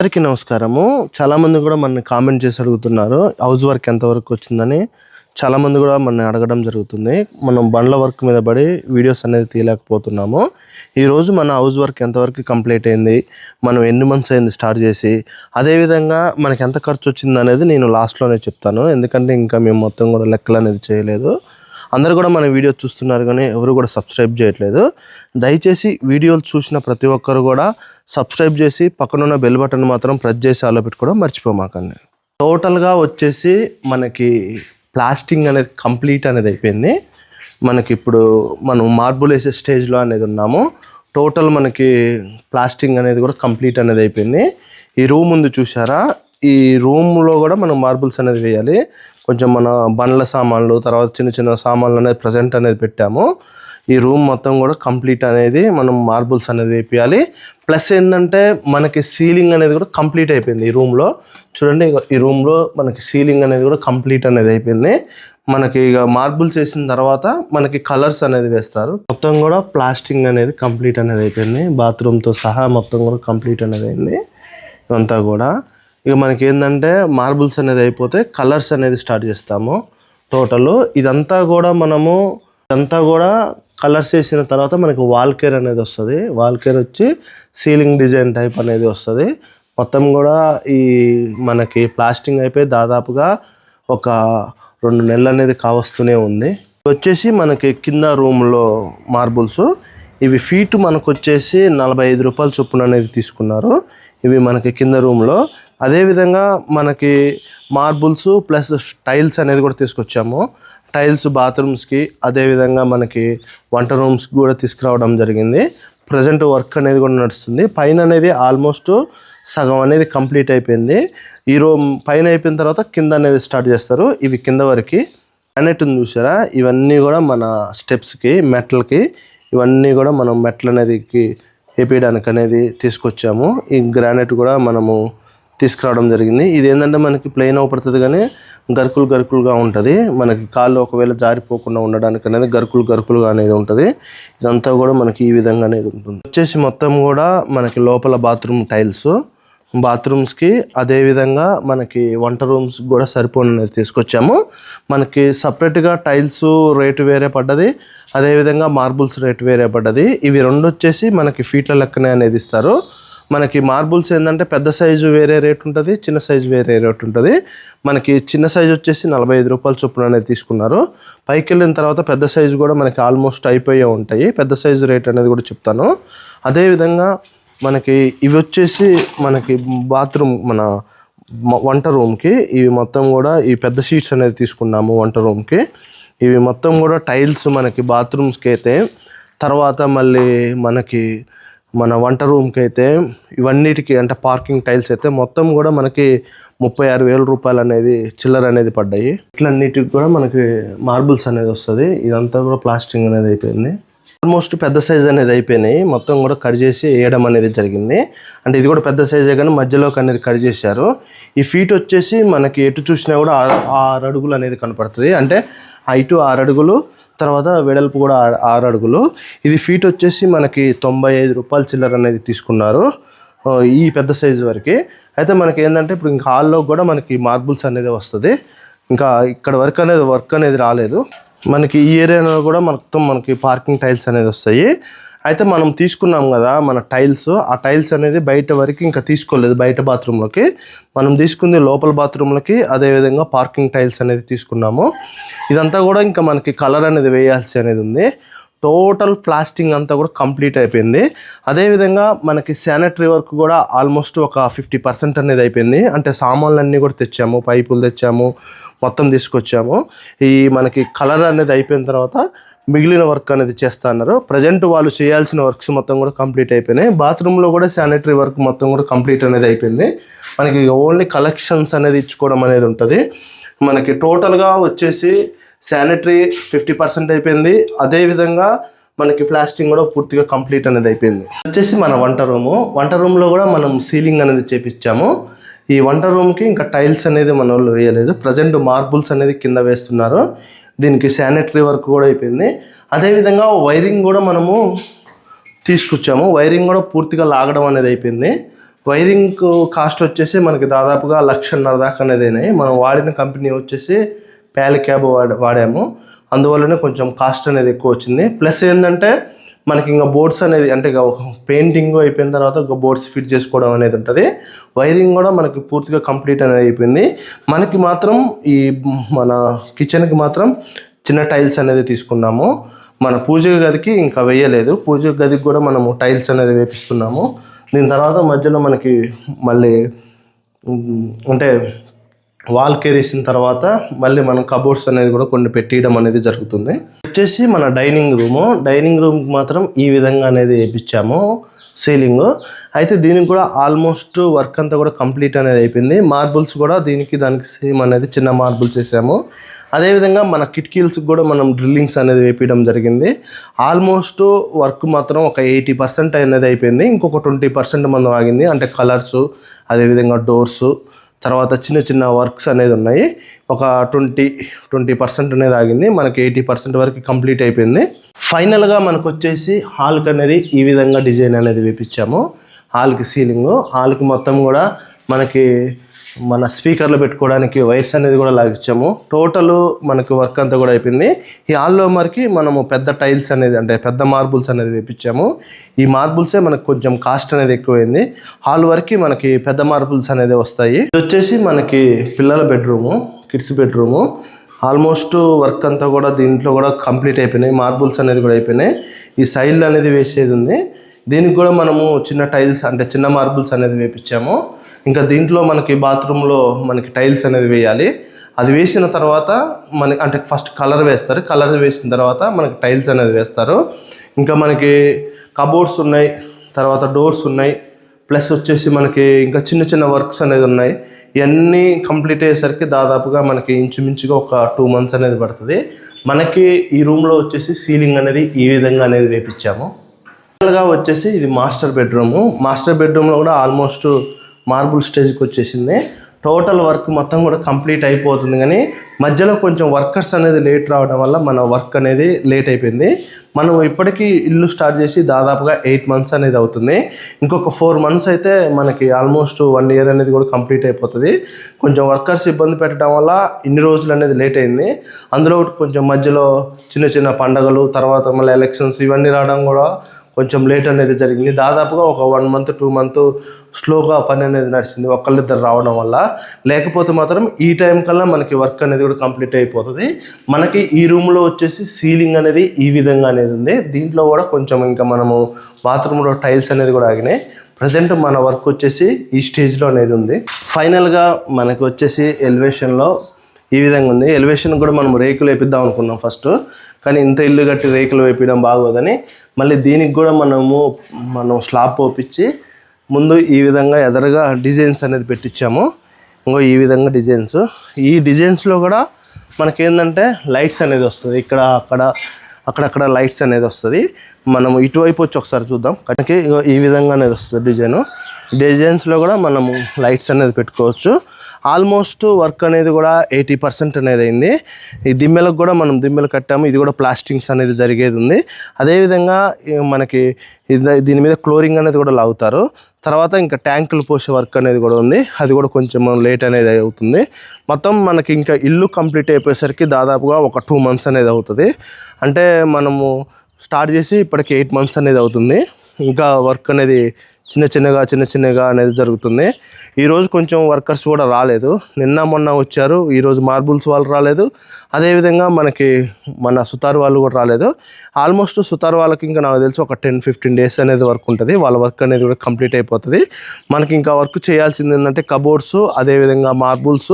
అందరికీ నమస్కారము. చాలామంది కూడా మన కామెంట్ చేసి అడుగుతున్నారు హౌస్ వర్క్ ఎంతవరకు వచ్చిందని. చాలామంది కూడా మన అడగడం జరుగుతుంది. మనం బండ్ల వర్క్ మీద పడి వీడియోస్ అనేది తీయలేకపోతున్నాము. ఈరోజు మన హౌస్ వర్క్ ఎంతవరకు కంప్లీట్ అయింది మనం ఎన్ని మంత్స్ అయింది స్టార్ట్ చేసి అదేవిధంగా మనకి ఎంత ఖర్చు వచ్చింది అనేది నేను లాస్ట్లోనే చెప్తాను. ఎందుకంటే ఇంకా మేము మొత్తం కూడా లెక్కలు అనేది చేయలేదు. అందరు కూడా మన వీడియో చూస్తున్నారు కానీ ఎవరు కూడా సబ్స్క్రైబ్ చేయట్లేదు. దయచేసి వీడియోలు చూసిన ప్రతి ఒక్కరు కూడా సబ్స్క్రైబ్ చేసి పక్కనున్న బెల్ బటన్ మాత్రం ప్రెస్ చేసి ఆలో పెట్టుకోవడం మర్చిపోమాకండి టోటల్గా వచ్చేసి మనకి ప్లాస్టింగ్ అనేది కంప్లీట్ అనేది అయిపోయింది. మనకి ఇప్పుడు మనం మార్బుల్ వేసే స్టేజ్లో అనేది ఉన్నాము. టోటల్ మనకి ప్లాస్టింగ్ అనేది కూడా కంప్లీట్ అనేది అయిపోయింది. ఈ రూమ్ ఉంది చూసారా ఈ రూమ్లో కూడా మనం మార్బుల్స్ అనేది వేయాలి. కొంచెం మన బండ్ల సామాన్లు తర్వాత చిన్న చిన్న సామాన్లు అనేది ప్రజెంట్ అనేది పెట్టాము. ఈ రూమ్ మొత్తం కూడా కంప్లీట్ అనేది మనం మార్బుల్స్ అనేది వేపియాలి. ప్లస్ ఏంటంటే మనకి సీలింగ్ అనేది కూడా కంప్లీట్ అయిపోయింది ఈ రూమ్లో చూడండి ఈ రూమ్లో మనకి సీలింగ్ అనేది కూడా కంప్లీట్ అనేది అయిపోయింది. మనకి ఇక మార్బుల్స్ వేసిన తర్వాత మనకి కలర్స్ అనేది వేస్తారు. మొత్తం కూడా ప్లాస్టింగ్ అనేది కంప్లీట్ అనేది అయిపోయింది. బాత్రూమ్తో సహా మొత్తం కూడా కంప్లీట్ అనేది అయింది. ఇదంతా కూడా. ఇక మనకి ఏంటంటే మార్బుల్స్ అనేది అయిపోతే కలర్స్ అనేది స్టార్ట్ చేస్తాము టోటల్. ఇదంతా కూడా మనము ఇదంతా కూడా కలర్స్ వేసిన తర్వాత మనకి వాల్ కేర్ అనేది వస్తుంది. వాల్ కేర్ వచ్చి సీలింగ్ డిజైన్ టైప్ అనేది వస్తుంది. మొత్తం కూడా ఈ మనకి ప్లాస్టింగ్ అయిపోయి దాదాపుగా ఒక రెండు నెలలు అనేది కావస్తూనే ఉంది. వచ్చేసి మనకి కింద రూమ్లో మార్బుల్స్. ఇవి ఫీట్ మనకు వచ్చేసి నలభై ఐదు రూపాయల చొప్పున అనేది తీసుకున్నారు. ఇవి మనకి కింద రూమ్లో. అదేవిధంగా మనకి మార్బుల్స్ ప్లస్ టైల్స్ అనేది కూడా తీసుకొచ్చాము. టైల్స్ బాత్రూమ్స్కి అదేవిధంగా మనకి వంట రూమ్స్కి కూడా తీసుకురావడం జరిగింది. ప్రజెంట్ వర్క్ అనేది కూడా నడుస్తుంది. పైన అనేది ఆల్మోస్ట్ సగం అనేది కంప్లీట్ అయిపోయింది. ఈ రూమ్ పైన అయిపోయిన తర్వాత కింద అనేది స్టార్ట్ చేస్తారు. ఇవి కింద వరకు. గ్రానైట్ ఉంది చూసారా? ఇవన్నీ కూడా మన స్టెప్స్కి మెట్లకి ఇవన్నీ కూడా మనం మెట్లు అనేది వేపించడానికి అనేది తీసుకొచ్చాము. ఈ గ్రానైట్ కూడా మనము తీసుకురావడం జరిగింది. ఇది ఏంటంటే మనకి ప్లెయిన్ అవపడుతుంది కానీ గరుకులు గరుకులుగా ఉంటుంది. మనకి కాళ్ళు ఒకవేళ జారిపోకుండా ఉండడానికి అనేది గరుకులు గరుకులుగా అనేది ఉంటుంది. ఇదంతా కూడా మనకి ఈ విధంగా అనేది ఉంటుంది. వచ్చేసి మొత్తం కూడా మనకి లోపల బాత్రూమ్ టైల్స్. బాత్రూమ్స్కి అదేవిధంగా మనకి వంట రూమ్స్ కూడా సరిపోయినది తీసుకొచ్చాము. మనకి సపరేట్గా టైల్స్ రేటు వేరే పడ్డది అదేవిధంగా మార్బుల్స్ రేటు వేరే పడ్డది. ఇవి రెండు వచ్చేసి మనకి ఫీట్ల లెక్కనే అనేది ఇస్తారు. మనకి మార్బుల్స్ ఏంటంటే పెద్ద సైజు వేరే రేట్ ఉంటుంది చిన్న సైజు వేరే రేట్ ఉంటుంది. మనకి చిన్న సైజు వచ్చేసి నలభై ఐదు రూపాయల చొప్పున అనేది తీసుకున్నారు. పైకి వెళ్ళిన తర్వాత పెద్ద సైజు కూడా మనకి ఆల్మోస్ట్ అయిపోయే ఉంటాయి. పెద్ద సైజు రేట్ అనేది కూడా చెప్తాను. అదేవిధంగా మనకి ఇవి వచ్చేసి మనకి బాత్రూమ్ మన వంట రూమ్కి ఇవి మొత్తం కూడా ఈ పెద్ద షీట్స్ అనేది తీసుకున్నాము వంట రూమ్కి ఇవి మొత్తం కూడా టైల్స్ మనకి బాత్రూమ్స్కి అయితే తర్వాత మళ్ళీ మనకి మన వంట రూమ్కి అయితే ఇవన్నిటికి అంటే పార్కింగ్ టైల్స్ అయితే మొత్తం కూడా మనకి ముప్పై ఆరు వేల రూపాయలు అనేది చిల్లర అనేది పడ్డాయి. ఇట్లన్నిటికి కూడా మనకి మార్బుల్స్ అనేది వస్తుంది. ఇదంతా కూడా ప్లాస్టింగ్ అనేది అయిపోయింది. ఆల్మోస్ట్ పెద్ద సైజ్ అనేది అయిపోయినాయి. మొత్తం కూడా కట్ చేసి వేయడం అనేది జరిగింది. అంటే ఇది కూడా పెద్ద సైజే కానీ మధ్యలోకి అనేది కట్ చేశారు. ఈ ఫీట్ వచ్చేసి మనకి ఎటు చూసినా కూడా ఆరు ఆరు అడుగులు అనేది కనపడుతుంది. అంటే హైటు ఆరు అడుగులు తర్వాత వెడల్పు కూడా ఆరు- అడుగులు. ఇది ఫీట్ వచ్చేసి మనకి తొంభై ఐదు రూపాయల చిల్లర అనేది తీసుకున్నారు ఈ పెద్ద సైజు వరకు. అయితే మనకి ఏంటంటే ఇప్పుడు ఇంకా హాల్లో కూడా మనకి మార్బుల్స్ అనేది వస్తుంది. ఇంకా ఇక్కడ వర్క్ అనేది వర్క్ అనేది రాలేదు. మనకి ఈ ఏరియాలో కూడా మొత్తం మనకి పార్కింగ్ టైల్స్ అనేది వస్తాయి. అయితే మనం తీసుకున్నాం కదా మన టైల్స్ ఆ టైల్స్ అనేది బయట వరకు ఇంకా తీసుకోలేదు బయట బాత్రూంలోకి. మనం తీసుకుంది లోపల బాత్రూంలకి అదేవిధంగా పార్కింగ్ టైల్స్ అనేది తీసుకున్నాము. ఇదంతా కూడా ఇంకా మనకి కలర్ అనేది వేయాల్సి అనేది ఉంది. టోటల్ ప్లాస్టింగ్ అంతా కూడా కంప్లీట్ అయిపోయింది. అదేవిధంగా మనకి శానిటరీ వర్క్ కూడా ఆల్మోస్ట్ ఒక ఫిఫ్టీ పర్సెంట్ అనేది అయిపోయింది. అంటే సామాన్లు అన్నీ కూడా తెచ్చాము పైపులు తెచ్చాము మొత్తం తీసుకొచ్చాము. ఈ మనకి కలర్ అనేది అయిపోయిన తర్వాత మిగిలిన వర్క్ అనేది చేస్తా అన్నారు. ప్రజెంట్ వాళ్ళు చేయాల్సిన వర్క్స్ మొత్తం కూడా కంప్లీట్ అయిపోయినాయి. బాత్రూంలో కూడా శానిటరీ వర్క్ మొత్తం కూడా కంప్లీట్ అనేది అయిపోయింది. మనకి ఓన్లీ కలెక్షన్స్ అనేది ఇచ్చుకోవడం అనేది ఉంటుంది. మనకి టోటల్గా వచ్చేసి శానిటరీ ఫిఫ్టీ పర్సెంట్ అయిపోయింది. అదేవిధంగా మనకి ప్లాస్టింగ్ కూడా పూర్తిగా కంప్లీట్ అనేది అయిపోయింది. వచ్చేసి మన వంట రూము. వంట రూమ్లో కూడా మనం సీలింగ్ అనేది చేపించాము ఈ వంట రూమ్కి ఇంకా టైల్స్ అనేది మన వాళ్ళు వేయలేదు. ప్రజెంట్ మార్బుల్స్ అనేది కింద వేస్తున్నారు. దీనికి శానిటరీ వర్క్ కూడా అయిపోయింది. అదేవిధంగా వైరింగ్ కూడా మనము తీసుకొచ్చాము. వైరింగ్ కూడా పూర్తిగా లాగడం అనేది అయిపోయింది. వైరింగ్ కాస్ట్ వచ్చేసి మనకి దాదాపుగా లక్షన్నర దాకా అనేది అయినాయి. మనం వాడిన కంపెనీ వచ్చేసి ప్యాల క్యాబ్ వాడ వాడాము. అందువల్లనే కొంచెం కాస్ట్ అనేది ఎక్కువ వచ్చింది. ప్లస్ ఏంటంటే మనకి ఇంకా బోర్డ్స్ అనేది అంటే ఇక పెయింటింగ్ అయిపోయిన తర్వాత ఒక బోర్డ్స్ ఫిట్ చేసుకోవడం అనేది ఉంటుంది. వైరింగ్ కూడా మనకి పూర్తిగా కంప్లీట్ అనేది అయిపోయింది. మనకి మాత్రం ఈ మన కిచెన్కి మాత్రం చిన్న టైల్స్ అనేది తీసుకున్నాము. మన పూజ గదికి ఇంకా వేయలేదు. పూజ గదికి కూడా మనము టైల్స్ అనేది వేపిస్తున్నాము. దీని తర్వాత మధ్యలో మనకి మళ్ళీ అంటే వాల్ కేరేసిన తర్వాత మళ్ళీ మనం కబోర్డ్స్ అనేది కూడా కొన్ని పెట్టియడం అనేది జరుగుతుంది. వచ్చేసి మన డైనింగ్ రూము. డైనింగ్ రూమ్కి మాత్రం ఈ విధంగా అనేది వేయించాము సీలింగ్. అయితే దీనికి కూడా ఆల్మోస్ట్ వర్క్ అంతా కూడా కంప్లీట్ అనేది అయిపోయింది. మార్బుల్స్ కూడా దీనికి దానికి సేమ్ అనేది చిన్న మార్బుల్స్ వేసాము. అదేవిధంగా మన కిటికీల్స్కి కూడా మనం డ్రిల్లింగ్స్ అనేది వేపించడం జరిగింది. ఆల్మోస్ట్ వర్క్ మాత్రం ఒక ఎయిటీ పర్సెంట్ అనేది అయిపోయింది. ఇంకొక ట్వంటీ పర్సెంట్ మనం ఆగింది. అంటే కలర్స్ అదేవిధంగా డోర్సు తర్వాత చిన్న చిన్న వర్క్స్ అనేది ఉన్నాయి. ఒక ట్వంటీ ట్వంటీ పర్సెంట్ అనేది ఆగింది. మనకి ఎయిటీ పర్సెంట్ వరకు కంప్లీట్ అయిపోయింది. ఫైనల్గా మనకు వచ్చేసి హాల్కి అనేది ఈ విధంగా డిజైన్ అనేది వేపించాము. హాల్కి సీలింగ్ హాల్కి మొత్తం కూడా మనకి మన స్పీకర్లు పెట్టుకోవడానికి వైర్స్ అనేది కూడా లాగించాము. టోటల్ మనకు వర్క్ అంతా కూడా అయిపోయింది. ఈ హాల్లో మరికి మనము పెద్ద టైల్స్ అనేది అంటే పెద్ద మార్బుల్స్ అనేది వేపించాము. ఈ మార్బుల్సే మనకు కొంచెం కాస్ట్ అనేది ఎక్కువైంది. హాల్ వరకు మనకి పెద్ద మార్బుల్స్ అనేది వస్తాయి. ఇది వచ్చేసి మనకి పిల్లల bedroom kids bedroom almost work అంతా కూడా దీంట్లో కూడా కంప్లీట్ అయిపోయినాయి. మార్బుల్స్ అనేది కూడా అయిపోయినాయి. ఈ సైడ్ అనేది వేసేది ఉంది. దీనికి కూడా మనము చిన్న టైల్స్ అంటే చిన్న మార్బుల్స్ అనేది వేపించాము. ఇంకా దీంట్లో మనకి బాత్రూంలో మనకి టైల్స్ అనేది వేయాలి. అది వేసిన తర్వాత మన అంటే ఫస్ట్ కలర్ వేస్తారు. కలర్ వేసిన తర్వాత మనకి టైల్స్ అనేది వేస్తారు. ఇంకా మనకి కబోర్డ్స్ ఉన్నాయి. తర్వాత డోర్స్ ఉన్నాయి. ప్లస్ వచ్చేసి మనకి ఇంకా చిన్న చిన్న వర్క్స్ అనేది ఉన్నాయి. ఇవన్నీ కంప్లీట్ అయ్యేసరికి దాదాపుగా మనకి ఇంచుమించుగా ఒక టూ మంత్స్ అనేది పడుతుంది. మనకి ఈ రూమ్లో వచ్చేసి సీలింగ్ అనేది ఈ విధంగా అనేది వేపించాము. గా వచ్చేసి ఇది మాస్టర్ బెడ్రూమ్. మాస్టర్ బెడ్రూమ్లో కూడా ఆల్మోస్ట్ మార్బుల్ స్టేజ్కి వచ్చేసింది. టోటల్ వర్క్ మొత్తం కూడా కంప్లీట్ అయిపోతుంది కానీ మధ్యలో కొంచెం వర్కర్స్ అనేది లేట్ రావడం వల్ల మన వర్క్ అనేది లేట్ అయిపోయింది. మనం ఇప్పటికీ ఇల్లు స్టార్ట్ చేసి దాదాపుగా ఎయిట్ మంత్స్ అనేది అవుతుంది. ఇంకొక ఫోర్ మంత్స్ అయితే మనకి ఆల్మోస్ట్ వన్ ఇయర్ అనేది కూడా కంప్లీట్ అయిపోతుంది. కొంచెం వర్కర్స్ ఇబ్బంది పెట్టడం వల్ల ఇన్ని రోజులు అనేది లేట్ అయింది. అందులో కొంచెం మధ్యలో చిన్న చిన్న పండగలు తర్వాత మళ్ళీ ఎలక్షన్స్ ఇవన్నీ రావడం కూడా కొంచెం లేట్ అనేది జరిగింది. దాదాపుగా ఒక వన్ మంత్ టూ మంత్ స్లోగా పని అనేది నడిచింది. ఒకళ్ళిద్దరు రావడం వల్ల. లేకపోతే మాత్రం ఈ టైం కల్లా మనకి వర్క్ అనేది కూడా కంప్లీట్ అయిపోతుంది. మనకి ఈ రూమ్లో వచ్చేసి సీలింగ్ అనేది ఈ విధంగా అనేది ఉంది. దీంట్లో కూడా కొంచెం ఇంకా మనము బాత్రూంలో టైల్స్ అనేది కూడా ఆగినాయి. ప్రజెంట్ మన వర్క్ వచ్చేసి ఈ స్టేజ్లో అనేది ఉంది. ఫైనల్గా మనకి వచ్చేసి ఎలివేషన్లో ఈ విధంగా ఉంది. ఎలివేషన్ కూడా మనం రేకులు వేపిద్దాం అనుకున్నాం ఫస్ట్ కానీ ఇంత ఇల్లు కట్టి రేకులు వేపించడం బాగోదని మళ్ళీ దీనికి కూడా మనము మనం స్లాబ్ పోపించి ముందు ఈ విధంగా ఎదరగా డిజైన్స్ అనేది పెట్టించాము ఇంకో ఈ విధంగా డిజైన్స్. ఈ డిజైన్స్లో కూడా మనకేంటంటే లైట్స్ అనేది వస్తుంది. ఇక్కడ అక్కడ అక్కడక్కడ లైట్స్ అనేది వస్తుంది. మనం ఇటువైపు వచ్చి ఒకసారి చూద్దాం. కనుక ఈ విధంగా అనేది వస్తుంది డిజైన్. డిజైన్స్లో కూడా మనము లైట్స్ అనేది పెట్టుకోవచ్చు. ఆల్మోస్ట్ వర్క్ అనేది కూడా ఎయిటీ పర్సెంట్ అనేది అయింది. ఈ దిమ్మెలకు కూడా మనం దిమ్మెలు కట్టాము. ఇది కూడా ప్లాస్టింగ్స్ అనేది జరిగేది ఉంది. అదేవిధంగా మనకి ఇది- దీని మీద క్లోరింగ్ అనేది కూడా లాగుతారు. తర్వాత ఇంకా ట్యాంకులు పోసే వర్క్ అనేది కూడా ఉంది. అది కూడా కొంచెం లేట్ అనేది అవుతుంది. మొత్తం మనకి ఇంకా ఇల్లు కంప్లీట్ అయిపోయేసరికి దాదాపుగా ఒక టూ మంత్స్ అనేది అవుతుంది. అంటే మనము స్టార్ట్ చేసి ఇప్పటికి ఎయిట్ మంత్స్ అనేది అవుతుంది. ఇంకా వర్క్ అనేది చిన్న చిన్నగా చిన్న చిన్నగా అనేది జరుగుతుంది. ఈరోజు కొంచెం వర్కర్స్ కూడా రాలేదు. నిన్న మొన్న వచ్చారు. ఈరోజు మార్బుల్స్ వాళ్ళు రాలేదు. అదేవిధంగా మనకి మన సుతార్ వాళ్ళు కూడా రాలేదు. ఆల్మోస్ట్ సుతార్ వాళ్ళకి ఇంకా నాకు తెలిసి ఒక టెన్ ఫిఫ్టీన్ డేస్ అనేది వర్క్ ఉంటుంది. వాళ్ళ వర్క్ అనేది కూడా కంప్లీట్ అయిపోతుంది. మనకి ఇంకా వర్క్ చేయాల్సింది ఏంటంటే కబోర్డ్స్ అదేవిధంగా మార్బుల్స్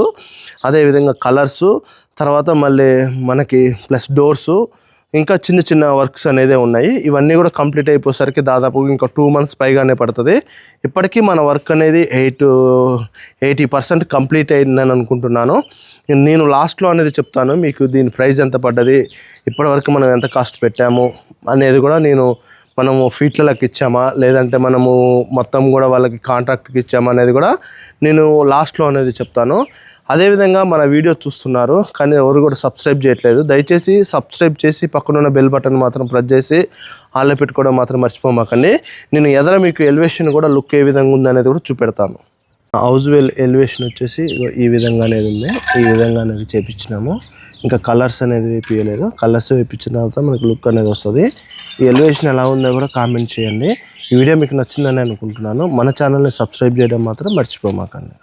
అదేవిధంగా కలర్స్ తర్వాత మళ్ళీ మనకి ప్లస్ డోర్సు ఇంకా చిన్న చిన్న వర్క్స్ అనేది ఉన్నాయి. ఇవన్నీ కూడా కంప్లీట్ అయిపోయేసరికి దాదాపు ఇంకా టూ మంత్స్ పైగానే పడుతుంది. ఇప్పటికీ మన వర్క్ అనేది ఎయిట్ ఎయిటీ పర్సెంట్ కంప్లీట్ అయిందని అనుకుంటున్నాను. నేను లాస్ట్లో అనేది చెప్తాను మీకు దీని ప్రైస్ ఎంత పడ్డది ఇప్పటివరకు మనం ఎంత కాస్ట్ పెట్టాము అనేది కూడా నేను మనము ఫీట్లకి ఇచ్చామా లేదంటే మనము మొత్తం కూడా వాళ్ళకి కాంట్రాక్ట్కి ఇచ్చామా అనేది కూడా నేను లాస్ట్లో అనేది చెప్తాను. అదేవిధంగా మన వీడియో చూస్తున్నారు కానీ ఎవరు కూడా సబ్స్క్రైబ్ చేయట్లేదు. దయచేసి సబ్స్క్రైబ్ చేసి పక్కన ఉన్న బెల్ బటన్ మాత్రం ప్రెస్ చేసి ఆన్లో పెట్టుకోవడం మాత్రం మర్చిపోమాకండి. నేను ఎదర మీకు ఎలివేషన్ కూడా లుక్ ఏ విధంగా ఉంది అనేది కూడా చూపెడతాను. హౌస్ వెల్ ఎలివేషన్ వచ్చేసి ఈ విధంగా అనేది ఉంది. ఈ విధంగా అనేది చేపించినాము. ఇంకా కలర్స్ అనేది వేపించలేదు కలర్స్ వేపించిన తర్వాత మనకు లుక్ అనేది వస్తుంది. ఈ ఎలివేషన్ ఎలా ఉందో కూడా కామెంట్ చేయండి. ఈ వీడియో మీకు నచ్చిందని అనుకుంటున్నాను. మన ఛానల్ని సబ్స్క్రైబ్ చేయడం మాత్రం మర్చిపోమాకండి.